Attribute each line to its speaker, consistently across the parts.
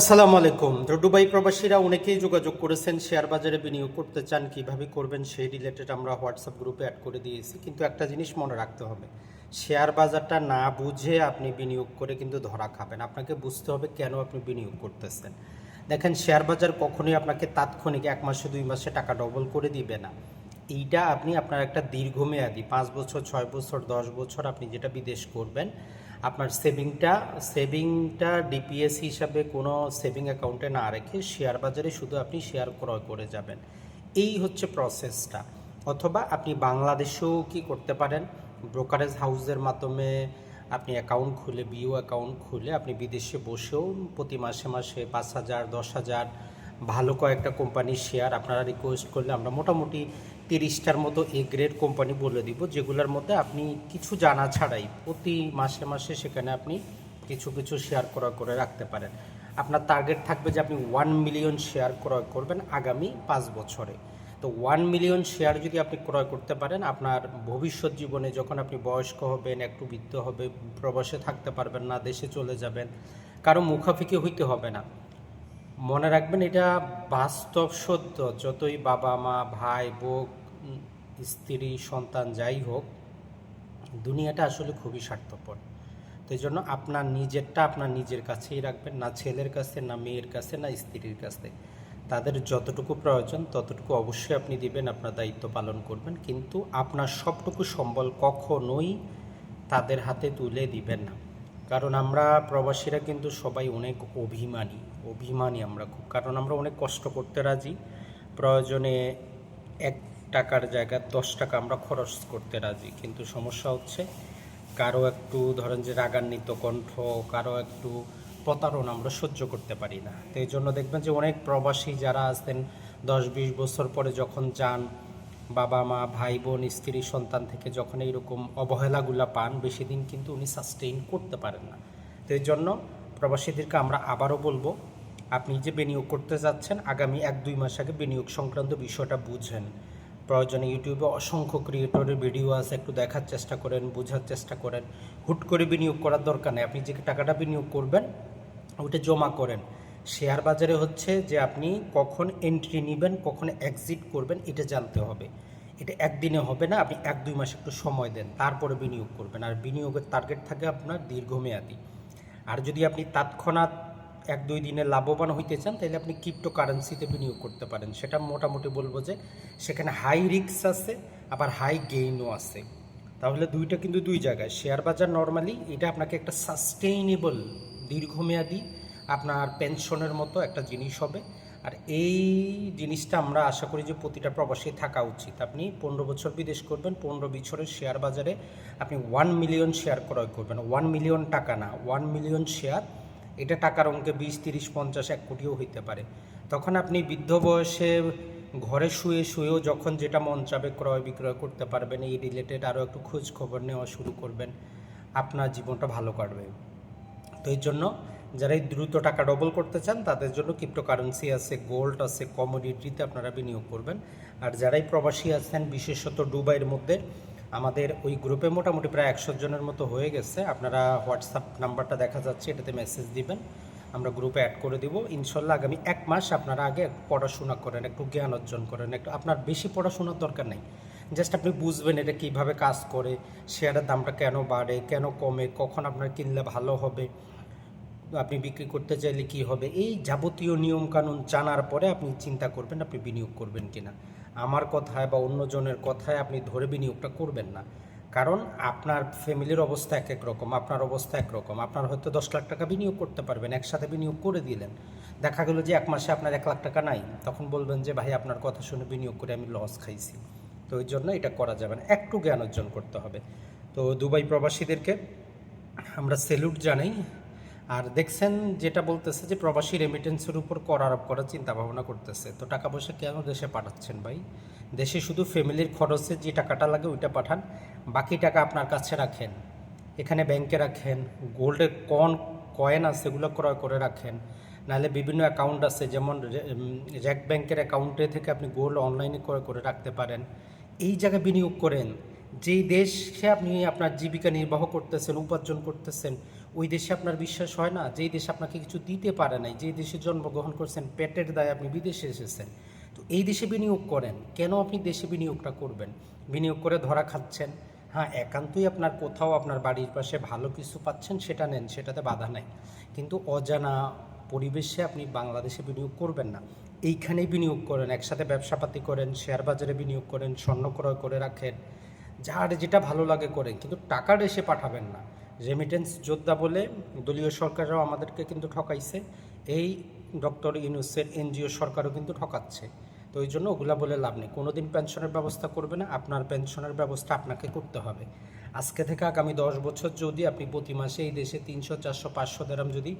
Speaker 1: আসসালামু আলাইকুম। দুবাই প্রবাসীরা অনেকেই যোগাযোগ করেছেন, শেয়ার বাজারে বিনিয়োগ করতে চান, কীভাবে করবেন সেই রিলেটেড আমরা হোয়াটসঅ্যাপ গ্রুপে অ্যাড করে দিয়েছি। কিন্তু একটা জিনিস মনে রাখতে হবে, শেয়ার বাজারটা না বুঝে আপনি বিনিয়োগ করে কিন্তু ধরা খাবেন। আপনাকে বুঝতে হবে কেন আপনি বিনিয়োগ করতেছেন। দেখেন, শেয়ার বাজার কখনোই আপনাকে তাৎক্ষণিক এক মাসে, দুই মাসে টাকা ডবল করে দিবে না। এইটা আপনি আপনার একটা দীর্ঘমেয়াদী, পাঁচ বছর, ছয় বছর, দশ বছর আপনি যেটা বিদেশ করবেন আপনার সেভিংটা সেভিংটা ডিপিএস হিসাবে কোনো সেভিং অ্যাকাউন্টে না রেখে শেয়ার বাজারে শুধু আপনি শেয়ার ক্রয় করে যাবেন। এই হচ্ছে প্রসেসটা অথবা আপনি বাংলাদেশেও কি করতে পারেন? ব্রোকারেজ হাউসের মাধ্যমে আপনি অ্যাকাউন্ট খুলে বিও অ্যাকাউন্ট খুলে আপনি বিদেশে বসেও প্রতি মাসে মাসে পাঁচ হাজার, দশ হাজার ভালো কয়েকটা কোম্পানির শেয়ার আপনারা রিকোয়েস্ট করলে আমরা মোটামুটি তিরিশটার মতো এ গ্রেড কোম্পানি বলে দিব, যেগুলোর মধ্যে আপনি কিছু জানা ছাড়াই প্রতি মাসে মাসে সেখানে আপনি কিছু কিছু শেয়ার ক্রয় করে রাখতে পারেন। আপনার টার্গেট থাকবে যে আপনি ওয়ান মিলিয়ন শেয়ার ক্রয় করবেন আগামী পাঁচ বছরে। তো ওয়ান মিলিয়ন শেয়ার যদি আপনি ক্রয় করতে পারেন, আপনার ভবিষ্যৎ জীবনে যখন আপনি বয়স্ক হবেন, একটু বৃদ্ধ হবে, প্রবাসে থাকতে পারবেন না, দেশে চলে যাবেন, কারও মুখাফিকি হইতে হবে না। মনে রাখবেন, এটা বাস্তব সত্য। যতই বাবা, মা, ভাই বোক স্ত্রী, সন্তান যাই হোক, দুনিয়াটা আসলে খুবই স্বার্থপর। তো এই জন্য আপনার নিজেরটা আপনার নিজের কাছেই রাখবেন, না ছেলের কাছে, না মেয়ের কাছে, না স্ত্রীর কাছে। তাদের যতটুকু প্রয়োজন, ততটুকু অবশ্যই আপনি দিবেন, আপনার দায়িত্ব পালন করবেন, কিন্তু আপনার সবটুকু সম্বল কখনোই তাদের হাতে তুলে দিবেন না। কারণ আমরা প্রবাসীরা কিন্তু সবাই অনেক অভিমানী অভিমানী আমরা খুব। কারণ আমরা অনেক কষ্ট করতে রাজি। প্রয়োজনে এক টাকার জায়গায় দশ টাকা আমরা খরচ করতে রাজি। কিন্তু সমস্যা হচ্ছে, কারও একটু ধরেন যে রাগান্বিত কণ্ঠ, কারও একটু প্রতারণা আমরা সহ্য করতে পারি না। তো এই জন্য দেখবেন যে অনেক প্রবাসী যারা আসতেন দশ বিশ বছর পরে যখন যান বাবা, মা, ভাই, বোন, স্ত্রী, সন্তান থেকে যখন এইরকম অবহেলাগুলা পান, বেশি দিন কিন্তু উনি সাস্টেইন করতে পারেন না। তো এই জন্য প্রবাসীদেরকে আমরা আবারও বলব, আপনি যে বিনিয়োগ করতে যাচ্ছেন, আগামী এক, দুই মাস আগে বিনিয়োগ সংক্রান্ত বিষয়টা বুঝেন। প্রয়োজনে ইউটিউবে অসংখ্য ক্রিয়েটরের ভিডিও আছে, একটু দেখার চেষ্টা করেন, বোঝার চেষ্টা করেন। হুট করে বিনিয়োগ করার দরকার নেই। আপনি যে টাকাটা বিনিয়োগ করবেন ওটা জমা করেন। শেয়ার বাজারে হচ্ছে যে আপনি কখন এন্ট্রি নেবেন, কখন এক্সিট করবেন, এটা জানতে হবে। এটা একদিনে হবে না, আপনি এক, দুই মাস একটু সময় দেন, তারপরে বিনিয়োগ করবেন। আর বিনিয়োগের টার্গেট থাকে আপনার দীর্ঘমেয়াদী। আর যদি আপনি তৎক্ষণাৎ এক, দুই দিনে লাভবান হইতে চান, তাহলে আপনি ক্রিপ্টো কারেন্সিতে বিনিয়োগ করতে পারেন। সেটা মোটামুটি বলব যে সেখানে হাই রিস্ক আছে, আবার হাই গেইনও আছে। তাহলে দুইটা কিন্তু দুই জায়গায়। শেয়ার বাজার নর্মালি এটা আপনাকে একটা সাস্টেইনেবল দীর্ঘমেয়াদী আপনার পেনশনের মতো একটা জিনিস হবে। আর এই জিনিসটা আমরা আশা করি যে প্রতিটা প্রবাসী থাকা উচিত। আপনি পনেরো বছর বিদেশ করবেন, পনেরো বছরের শেয়ার বাজারে আপনি ওয়ান মিলিয়ন শেয়ার ক্রয় করবেন। ওয়ান মিলিয়ন টাকা না ওয়ান মিলিয়ন শেয়ার এটা টাকার অঙ্কে বিশ, তিরিশ, পঞ্চাশ, এক কোটিও হইতে পারে। তখন আপনি বৃদ্ধ বয়সে ঘরে শুয়ে শুয়েও যখন যেটা মন চাবে ক্রয় বিক্রয় করতে পারবেন। এই রিলেটেড আরও একটু খোঁজ খবর নেওয়া শুরু করবেন। আপনার জীবনটা ভালো কাটবে। তো এই জন্য যারা এই দ্রুত টাকা ডবল করতে চান, তাদের জন্য ক্রিপ্টোকারেন্সি আছে গোল্ড আছে কমোডিটিতে আপনারা বিনিয়োগ করবেন। আর যারাই প্রবাসী আছেন, বিশেষত দুবাইয়ের মধ্যে, আমাদের ওই গ্রুপে মোটামুটি প্রায় একশো জনের মতো হয়ে গেছে। আপনারা হোয়াটসঅ্যাপ নাম্বারটা দেখা যাচ্ছে, এটাতে মেসেজ দিবেন। আমরা গ্রুপে অ্যাড করে দিব। ইনশাল্লাহ আগামী এক মাস আপনারা আগে পড়াশোনা করেন, একটু জ্ঞান অর্জন করেন, একটু আপনার বেশি পড়াশোনার দরকার নেই। জাস্ট আপনি বুঝবেন এটা কীভাবে কাজ করে শেয়ারের দামটা কেন বাড়ে, কেন কমে, কখন আপনার কিনলে ভালো হবে। আপনি বিক্রি করতে চাইলে কি হবে? এই যাবতীয় নিয়ম কানুন জানার পরে আপনি চিন্তা করবেন আপনি বিনিয়োগ করবেন কিনা। আমার কথায় বা অন্যজনের কথায় আপনি ধরে বিনিয়োগটা করবেন না। কারণ আপনার ফ্যামিলির অবস্থা এক এক রকম, আপনার অবস্থা একরকম আপনার হয়তো দশ লাখ টাকা বিনিয়োগ করতে পারবেন, একসাথে বিনিয়োগ করে দিলেন। দেখা গেলো যে এক মাসে আপনার এক লাখ টাকা নাই। তখন বলবেন যে, ভাই, আপনার কথা শুনে বিনিয়োগ করে আমি লস খাইছি। তো ওই জন্য এটা করা যাবে না। একটু জ্ঞান অর্জন করতে হবে। তো দুবাই প্রবাসীদেরকে আমরা সেলুট জানাই। আর দেখছেন যেটা বলতেছে যে প্রবাসী রেমিটেন্সের উপর কর আরোপ করার চিন্তা ভাবনা করতেছে। তো টাকা পয়সা কেন দেশে পাঠাচ্ছেন ভাই? দেশে শুধু ফ্যামিলির খরচে যে টাকাটা লাগে ওইটা পাঠান, বাকি টাকা আপনার কাছে রাখেন। এখানে ব্যাংকে রাখেন গোল্ডের কন কয়েন আছে সেগুলো ক্রয় করে রাখেন। নাহলে বিভিন্ন অ্যাকাউন্ট আছে, যেমন র্যাক ব্যাংকের অ্যাকাউন্টে থেকে আপনি গোল্ড অনলাইনে ক্রয় করে রাখতে পারেন। এই জায়গায় বিনিয়োগ করেন। যেই দেশে আপনি আপনার জীবিকা নির্বাহ করতেছেন, উপার্জন করতেছেন ওই দেশে আপনার বিশ্বাস হয় না? যেই দেশে আপনাকে কিছু দিতে পারে নাই, যেই দেশে জন্মগ্রহণ করছেন, পেটের দায়ে আপনি বিদেশে এসেছেন, তো এই দেশে বিনিয়োগ করেন, কেন আপনি দেশে বিনিয়োগটা করবেন? বিনিয়োগ করে ধরা খাচ্ছেন? হ্যাঁ একান্তই আপনার কোথাও আপনার বাড়ির পাশে ভালো কিছু পাচ্ছেন, সেটা নেন, সেটাতে বাধা নাই। কিন্তু অজানা পরিবেশে আপনি বাংলাদেশে বিনিয়োগ করবেন না। এইখানেই বিনিয়োগ করেন, একসাথে ব্যবসাপাতি করেন, শেয়ার বাজারে বিনিয়োগ করেন, স্বর্ণ ক্রয় করে রাখেন, যার যেটা ভালো লাগে করেন, কিন্তু টাকা এসে পাঠাবেন না। রেমিটেন্স যোদ্ধা বলে দলীয় সরকাররাও আমাদেরকে কিন্তু ঠকাইছে। এই ডক্টর ইউনুসের এনজিও সরকারও কিন্তু ঠকাচ্ছে। তো ওই জন্য ওগুলা বলে লাভ নেই। কোনোদিন পেনশনের ব্যবস্থা করবে না, আপনার পেনশনের ব্যবস্থা আপনাকে করতে হবে। আজকে থেকে আগামী দশ বছর যদি আপনি প্রতি মাসে এই দেশে তিনশো, চারশো, পাঁচশো দেরাম যদি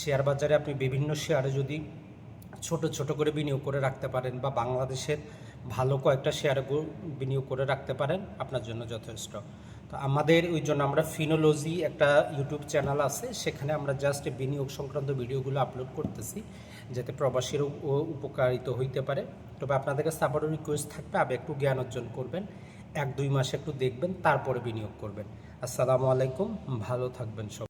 Speaker 1: শেয়ার বাজারে আপনি বিভিন্ন শেয়ারে যদি ছোট ছোট করে বিনিয়োগ করে রাখতে পারেন বা বাংলাদেশের ভালো কয়েকটা শেয়ারে বিনিয়োগ করে রাখতে পারেন, আপনার জন্য যথেষ্ট। তো আমাদের ওই জন্য আমরা ফিনোলজি একটা ইউটিউব চ্যানেল আছে, সেখানে আমরা জাস্ট বিনিয়োগ সংক্রান্ত ভিডিওগুলো আপলোড করতেছি, যাতে প্রবাসীর উপকারিত হইতে পারে। তবে আপনাদের কাছে আবারও রিকোয়েস্ট থাকবে আপনি একটু জ্ঞান অর্জন করবেন, এক দুই মাস একটু দেখবেন, তারপরে বিনিয়োগ করবেন। আসসালামু আলাইকুম, ভালো থাকবেন সব।